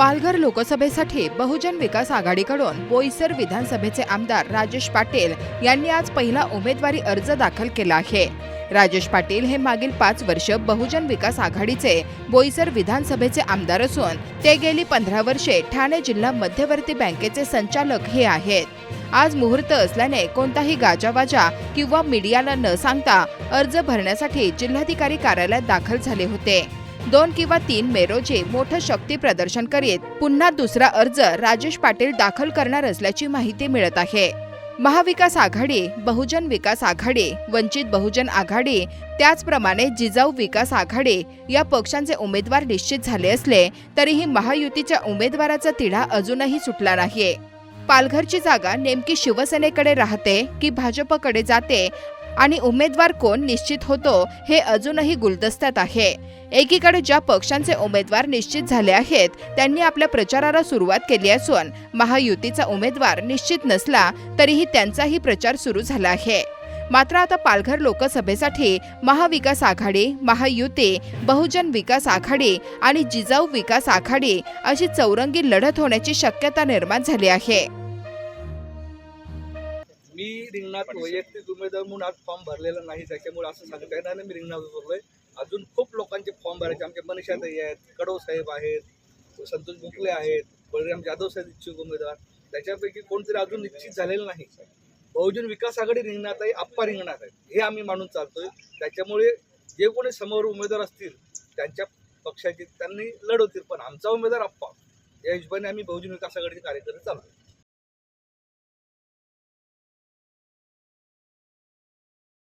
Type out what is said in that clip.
पालघर लोकसभेसाठी बहुजन विकास आघाडीकडून बोईसर विधानसभेचे आमदार राजेश पाटील यांनी आज पहिला उमेदवारी अर्ज दाखल केला आहे. राजेश पाटील हे मागील पाच वर्ष बहुजन विकास आघाडीचे बोईसर विधानसभेचे आमदार असून ते गेली पंधरा वर्षे ठाणे जिल्हा मध्यवर्ती बँकेचे संचालक हे आहेत. आज मुहूर्त असल्याने कोणताही गाजावाजा किंवा मीडियाला न सांगता अर्ज भरण्यासाठी जिल्हाधिकारी कार्यालयात दाखल झाले होते. दोन किंवा तीन मे रोजी मोठं शक्ती प्रदर्शन करीत पुन्हा दुसरा अर्ज राजेश पाटील दाखल करणार असल्याची माहिती मिळत आहे. महाविकास आघाडी बहुजन विकास आघाडी वंचित बहुजन आघाडी त्याचप्रमाणे जिजाऊ विकास आघाडी या पक्षांचे उमेदवार निश्चित झाले असले तरीही महायुतीच्या उमेदवाराचा तिढा अजूनही सुटला नाहीये. पालघरची जागा नेमकी शिवसेनेकडे राहते की भाजपकडे जाते आणि उमेदवार कोण निश्चित होतो हे अजूनही गुलदस्त्यात आहे. एकीकडे ज्या पक्षांचे उमेदवार निश्चित झाले आहेत त्यांनी आपल्या प्रचाराला सुरुवात केली असून महायुतीचा उमेदवार निश्चित नसला तरीही त्यांचाही प्रचार सुरू झाला आहे. मात्र आता पालघर लोकसभेसाठी महाविकास आघाडी महायुती बहुजन विकास आघाडी आणि जिजाऊ विकास आघाडी अशी चौरंगी लढत होण्याची शक्यता निर्माण झाली आहे. मी रिंगणात वैयक्तिक उमेदवार म्हणून आज फॉर्म भरलेला नाही त्याच्यामुळे असं सांगता येणार नाही मी रिंगणात उतरलोय. अजून खूप लोकांचे फॉर्म भरायचे आमचे मनीषाताई आहेत कडव साहेब आहेत संतोष भुकले आहेत बळीराम जाधव साहेब इच्छुक उमेदवार. त्याच्यापैकी कोणतरी अजून निश्चित झालेलं नाही. बहुजन विकास आघाडी रिंगणात आहे आप्पा रिंगणात आहे हे आम्ही मानून चालतोय. त्याच्यामुळे जे कोणी समोर उमेदवार असतील त्यांच्या पक्षाचे त्यांनी लढवतील पण आमचा उमेदवार आप्पा. या हिशोबाने आम्ही बहुजन विकास आघाडीचे कार्यकर्ते चालू